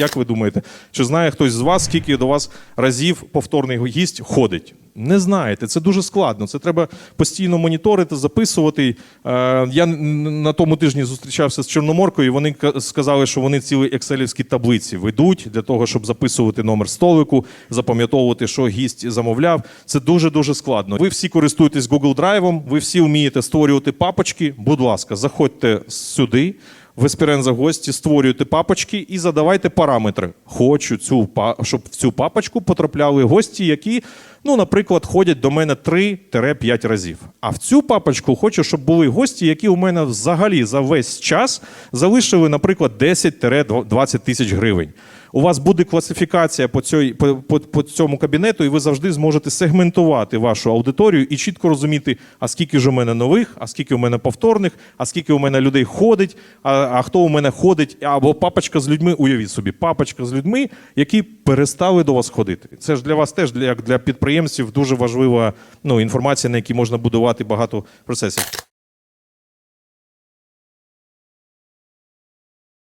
Як ви думаєте, чи знає хтось з вас, скільки до вас разів повторний гість ходить? Не знаєте, це дуже складно. Це треба постійно моніторити, записувати. Е, Я на тому тижні зустрічався з Чорноморкою, і вони сказали, що вони цілі екселівські таблиці ведуть для того, щоб записувати номер столику, запам'ятовувати, що гість замовляв. Це дуже дуже складно. Ви всі користуєтесь Google Drive, ви всі вмієте створювати папочки. Будь ласка, заходьте сюди. В Esperanza гості створюєте папочки і задавайте параметри. Хочу цю щоб в цю папочку потрапляли гості, які, ну, наприклад, ходять до мене 3-5 разів. А в цю папочку хочу, щоб були гості, які у мене взагалі за весь час залишили, наприклад, 10-20 тисяч гривень. У вас буде класифікація по, цій, по, по, по цьому кабінету, і ви завжди зможете сегментувати вашу аудиторію і чітко розуміти, а скільки ж у мене нових, а скільки у мене повторних, а скільки у мене людей ходить, а, а хто у мене ходить, або папочка з людьми, уявіть собі, папочка з людьми, які перестали до вас ходити. Це ж для вас теж як для підприємців дуже важлива ну, інформація, на якій можна будувати багато процесів.